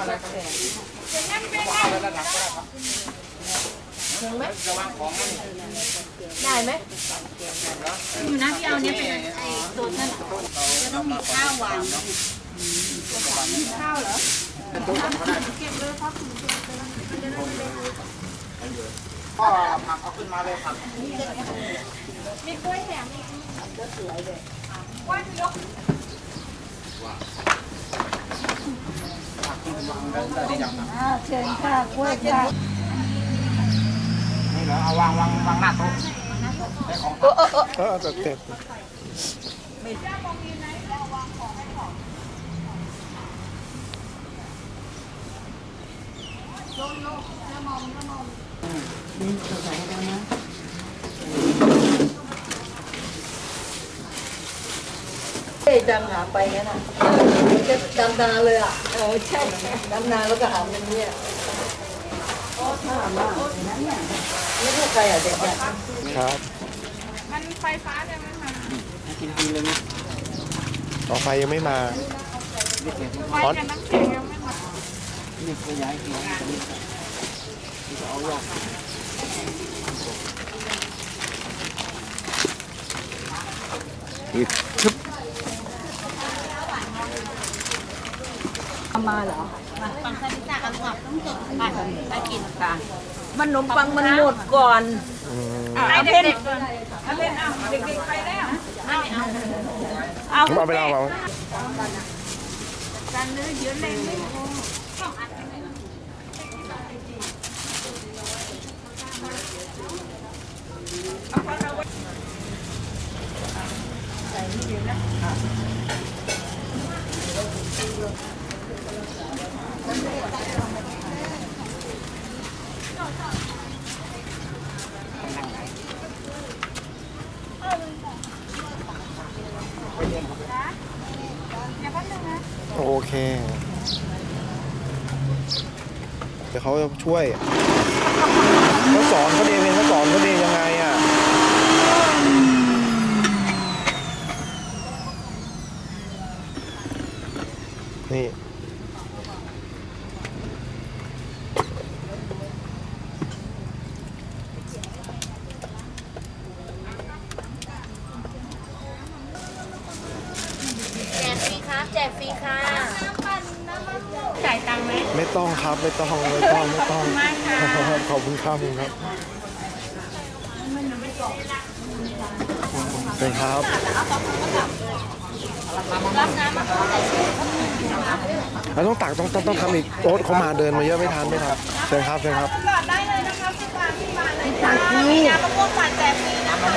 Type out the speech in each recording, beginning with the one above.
ถึงไหมระวังของนั่นได้ไหมอยู่นะพี่เอาเนี้ยเป็นไอ้ตัวนั่นจะต้องมีข้าววางพ่อผักเอาขึ้นมาเลยผักเชิญค่ะกล้วยค่ะนี่เหรอเอาวางวางวางหน้าโต๊ะได้ของเออเออเออเออแต่เต็ดเฮ้ยดำนาไปงั้นอะ จะดำนาเลยอะเออใช่ดำนาแล้วก็หาอย่างเนี้ยโอ้ถามมากเลยนะเนี่ยไม่รู้ใครอะเด็กอะครับ มันไฟฟ้าเนี่ยมันมากินดีเลยนะต่อไฟยังไม่มาไฟกับน้ำแข็งยังไม่มานี่ขยายกินเอายากอีกชึบ เอามาเหรอฝั่งซาลิซ่ากันหรอกต้องจดไปไปกินค่ะมันขนมปังมันหมดก่อนอืมให้เด็กๆก่อนเอาเด็กเอาเด็กๆไปแล้วไม่เอาเอาผมเอาไปแล้วเอากันเลยเยอะเลยไม่โอ้ โอเค เดี๋ยวเขาจะช่วยเขาสอนเขาดีเองเขาสอนเขาดียังไงอะนี่ แจกฟรีครับแจกฟรีค่ะ จ่ายตังค์ไหม ไม่ต้อง ครับไม่ต้องไม่ต้องไม่ต้องขอบคุณครับขอบคุณครับเป็นครับเราต้องตักต้องต้องต้องทำอีกโอ๊ตเขามาเดินมาเยอะไม่ทันไม่ทันเชิญครับเชิญครับก่อนได้เลยนะคะสิบบาทสิบบาทเลยจ้ามีน้ำมะม่วงปั่นแจกฟรีนะคะ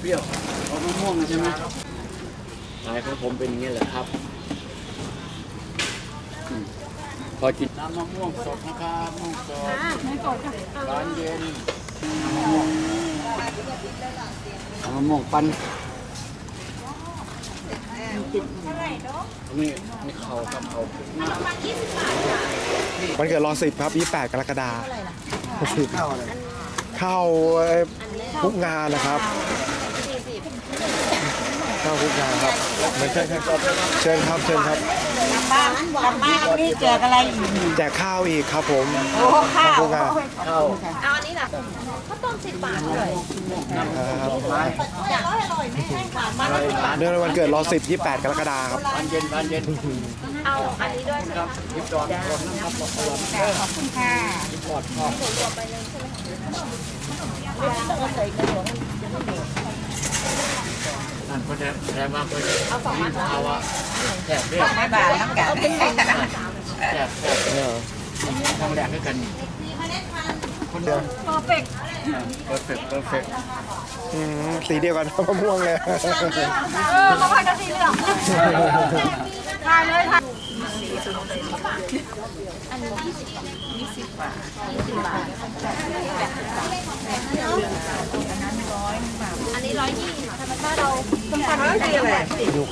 เปรี้ยวเอามะม่วงใช่ไหม ลายของผมเป็นอย่างนี้แหละครับอืมพอกินน้ำมะม่วงสดนะครับมะม่วงสดร้านเย็นน้ำมะม่วงน้ำมะม่วงปั้นนี่นี่เขากับเขาวันเกิดรอสิบครับ 28 กรกฎาคมเข้าอะไรเข้าเอ่อทุกงานนะครับเข้า ทุกงานครับไม่ใช่ครับเชิญครับเชิญครับ บ้านกลับบ้านนี่แจกอะไรอีกแจกข้าวอีกครับผมโอ้ข้าวทุกงานเข้าเอาอันนี้ล่ะข้าวต้มสิบบาทเลยครับไม้อยากอร่อยไหมใช่ค่ะอะไรร้านเนื่องในวันเกิดรอสิบ28กรกฎาคมครับร้านเย็นร้านเย็นเอาอันนี้ด้วยใช่ไหมครับยิบจอนรถนะครับบอกรถขอบคุณค่ะปลอดชอบ นั่นก็จะแถมมาเพื่อเอาสองมาเอาอะแถมเรียกไม่บาทน้ำกันแถมแถมเนี่ยทำแรกด้วยกันคนเดียวเพอร์เฟกต์เพอร์เฟกต์เพอร์เฟกต์อืมสีเดียวกันมะม่วงเลยเออเขาพันกันสีเหลืองทานเลยค่ะอันนี้ร้อยยี่ธรรม ชาติเราต้องการอะไรอะไรเโอ้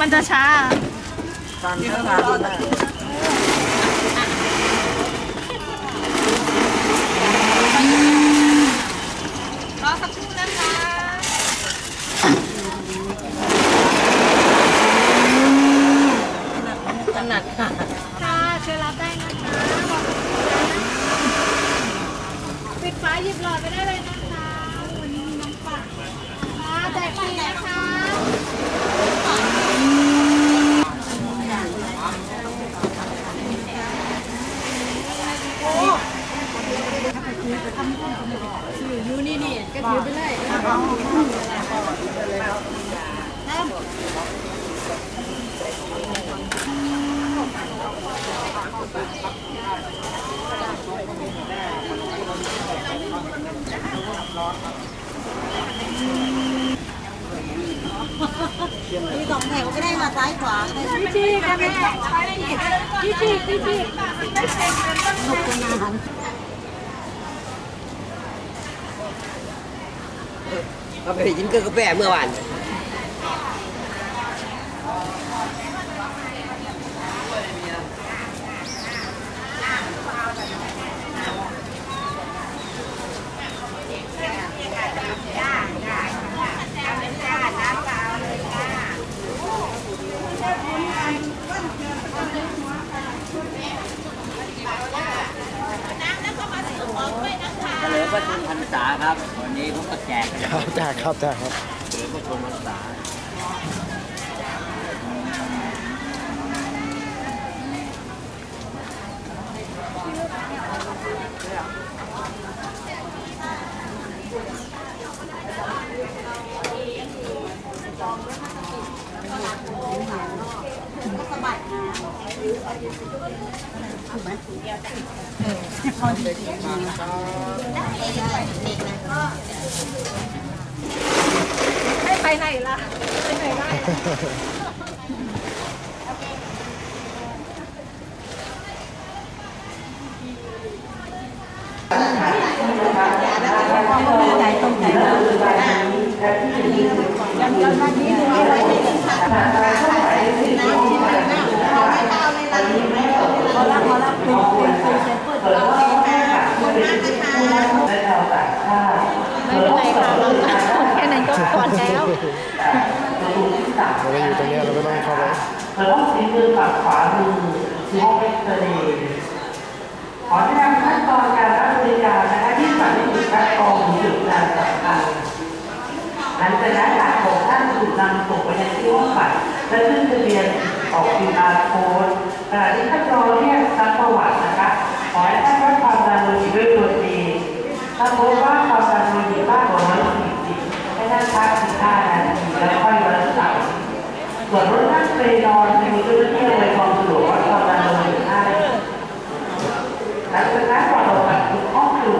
มันจะช้าฟังเขาทำนะรอสักครู่นะคะถนัดค่ะค่ะเชิญรับได้นะคะปิดฝาหยิบหลอดไปได้เลยนะคะ วันนี้มีน้ำปั่นค่ะแจกฟรีนะคะ กถือไปเลยมีสองแถวก็ได้มาซ้ายขวาพี่ชีค่ะแม่พี่ชีพี่ชีเเราไปกินเกลือกาแฟเมื่อวาน เฉลิมพระชนพรรษาครับ วันนี้ผมก็ แจกครับแจกครับแจกครับเฉลิม พระชนมพรรษาให้ไปไหนล่ะไปไหนได้ไม่เป็นไรค่ะเราแค่นั้นก็พอแล้ เราอยู่ตรงนี้เราไม่ต้องเข้าไปแล้วก็ฝีมือฝั่งขวามือคือห้องเอ็กซเรย์ขอแนะนำขั้นตอนการรับบริการนะคะที่ฝั่งนี้คือคัดกรองจุดการสำคัญหลังจากนั้นหลักของท่านถูกนำส่งไปยังที่ห้องบัตร และขึ้นทะเบียนออก QR code ขณะที่ท่านรอเรียกซักประวัตินะคะ ขอให้ท่านวัดความดันโลหิตด้วยตัวเองถ้าพบว่า